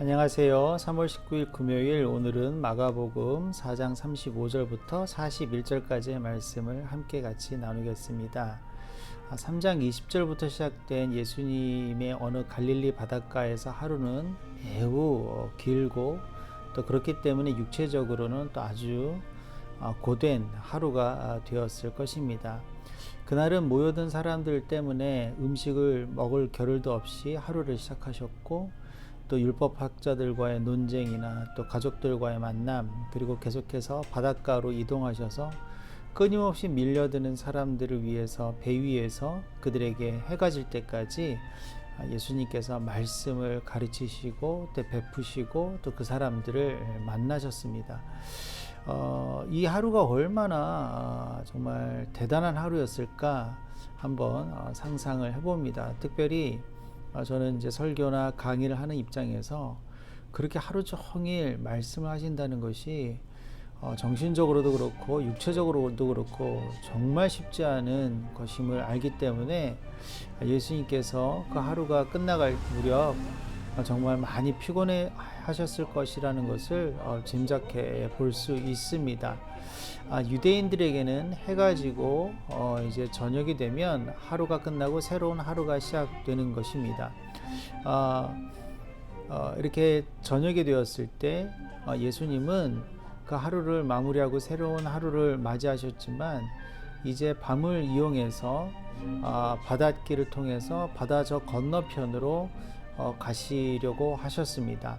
안녕하세요. 3월 19일 금요일 오늘은 마가복음 4장 35절부터 41절까지의 말씀을 함께 같이 나누겠습니다. 3장 20절부터 시작된 예수님의 어느 갈릴리 바닷가에서 하루는 매우 어, 길고 또 그렇기 때문에 육체적으로는 또 아주 어, 고된 하루가 아, 되었을 것입니다. 그날은 모여든 사람들 때문에 음식을 먹을 겨를도 없이 하루를 시작하셨고 또 율법학자들과의 논쟁이나 또 가족들과의 만남 그리고 계속해서 바닷가로 이동하셔서 끊임없이 밀려드는 사람들을 위해서 배 위에서 그들에게 해가 질 때까지 예수님께서 말씀을 가르치시고 또 베푸시고 또 그 사람들을 만나셨습니다. 어, 이 하루가 얼마나 아, 정말 대단한 하루였을까 한번 어, 상상을 해봅니다. 특별히 어, 저는 이제 설교나 강의를 하는 입장에서 그렇게 하루 종일 말씀을 하신다는 것이 어, 정신적으로도 그렇고 육체적으로도 그렇고 정말 쉽지 않은 것임을 알기 때문에 예수님께서 그 하루가 끝나갈 무렵 어, 정말 많이 피곤해 하셨을 것이라는 것을 어, 짐작해 볼 수 있습니다. 아, 유대인들에게는 해가 지고 어, 이제 저녁이 되면 하루가 끝나고 새로운 하루가 시작되는 것입니다. 아, 어, 이렇게 저녁이 되었을 때 어, 예수님은 그 하루를 마무리하고 새로운 하루를 맞이하셨지만 이제 밤을 이용해서 아, 바닷길을 통해서 바다 저 건너편으로 어, 가시려고 하셨습니다.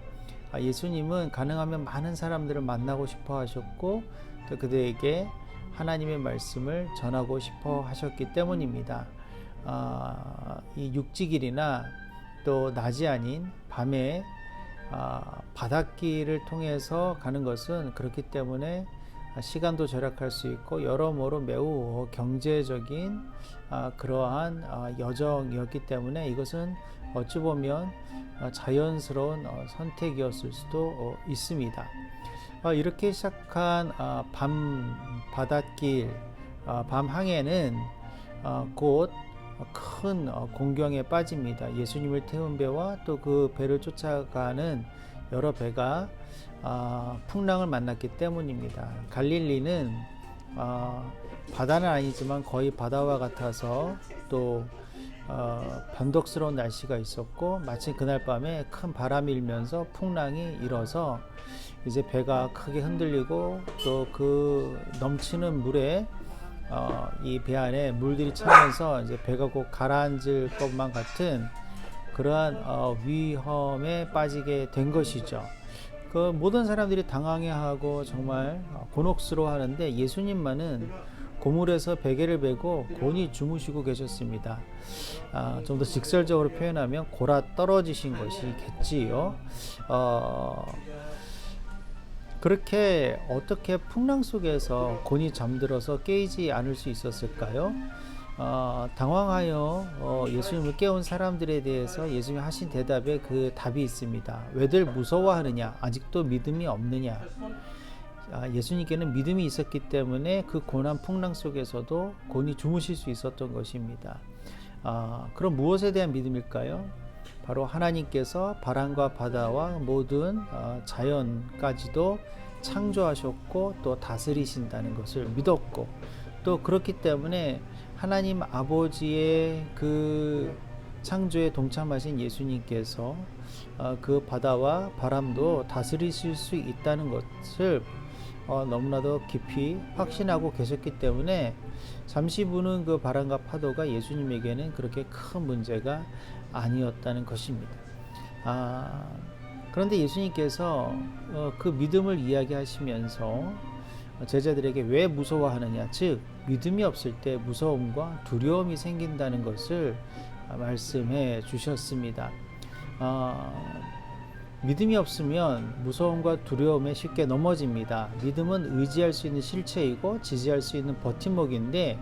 아, 예수님은 가능하면 많은 사람들을 만나고 싶어 하셨고 또 그들에게 하나님의 말씀을 전하고 싶어 하셨기 때문입니다. 아, 이 육지길이나 또 낮이 아닌 밤에 아, 바닷길을 통해서 가는 것은 그렇기 때문에 시간도 절약할 수 있고 여러모로 매우 경제적인 아, 그러한 아, 여정이었기 때문에 이것은 어찌 보면 어, 자연스러운 어, 선택이었을 수도 어, 있습니다. 이렇게 시작한 밤 바닷길, 밤 항해는 곧 큰 공경에 빠집니다. 예수님을 태운 배와 또 그 배를 쫓아가는 여러 배가 풍랑을 만났기 때문입니다. 갈릴리는 바다는 아니지만 거의 바다와 같아서 또 어, 변덕스러운 날씨가 있었고 마침 그날 밤에 큰 바람이 일면서 풍랑이 일어서 이제 배가 크게 흔들리고 또 그 넘치는 물에 어, 이 배 안에 물들이 차면서 이제 배가 곧 가라앉을 것만 같은 그러한 어, 위험에 빠지게 된 것이죠. 그 모든 사람들이 당황해하고 정말 곤혹스러워하는데 예수님만은 고물에서 베개를 베고 곤히 주무시고 계셨습니다. 아, 좀 더 직설적으로 표현하면 골아 떨어지신 것이겠지요. 어, 그렇게 어떻게 풍랑 속에서 곤히 잠들어서 깨이지 않을 수 있었을까요? 어, 당황하여 어, 예수님을 깨운 사람들에 대해서 예수님이 하신 대답에 그 답이 있습니다. 왜들 무서워하느냐? 아직도 믿음이 없느냐? 아, 예수님께는 믿음이 있었기 때문에 그 고난 풍랑 속에서도 곤히 주무실 수 있었던 것입니다. 아, 그럼 무엇에 대한 믿음일까요? 바로 하나님께서 바람과 바다와 모든 어, 자연까지도 창조하셨고 또 다스리신다는 것을 믿었고 또 그렇기 때문에 하나님 아버지의 그 창조에 동참하신 예수님께서 어, 그 바다와 바람도 다스리실 수 있다는 것을 어, 너무나도 깊이 확신하고 계셨기 때문에 잠시 부는 그 바람과 파도가 예수님에게는 그렇게 큰 문제가 아니었다는 것입니다. 아, 그런데 예수님께서 어, 그 믿음을 이야기하시면서 제자들에게 왜 무서워하느냐, 즉 믿음이 없을 때 무서움과 두려움이 생긴다는 것을 말씀해 주셨습니다. 어, 믿음이 없으면 무서움과 두려움에 쉽게 넘어집니다. 믿음은 의지할 수 있는 실체이고 지지할 수 있는 버팀목인데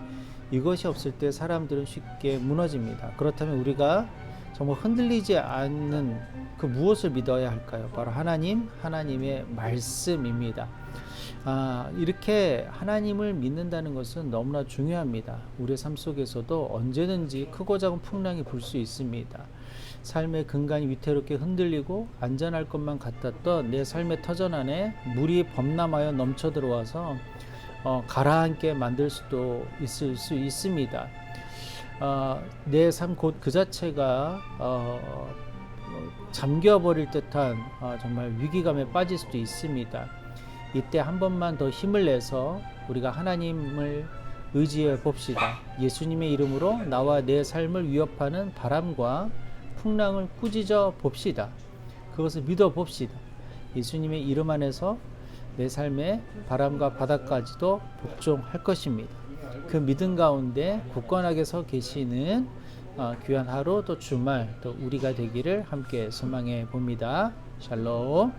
이것이 없을 때 사람들은 쉽게 무너집니다. 그렇다면 우리가 정말 흔들리지 않는 그 무엇을 믿어야 할까요? 바로 하나님, 하나님의 말씀입니다. 아, 이렇게 하나님을 믿는다는 것은 너무나 중요합니다. 우리의 삶 속에서도 언제든지 크고 작은 풍랑이 불 수 있습니다. 삶의 근간이 위태롭게 흔들리고 안전할 것만 같았던 내 삶의 터전 안에 물이 범람하여 넘쳐 들어와서 어, 가라앉게 만들 수도 있을 수 있습니다. 어, 내삶 곧 그 자체가 어, 어, 잠겨버릴 듯한 어, 정말 위기감에 빠질 수도 있습니다. 이때 한 번만 더 힘을 내서 우리가 하나님을 의지해 봅시다. 예수님의 이름으로 나와 내 삶을 위협하는 바람과 풍랑을 꾸짖어 봅시다. 그것을 믿어 봅시다. 예수님의 이름 안에서 내 삶의 바람과 바다까지도 복종할 것입니다. 그 믿음 가운데 굳건하게 서 계시는 어, 귀한 하루 또 주말 또 우리가 되기를 함께 소망해 봅니다. 샬롬.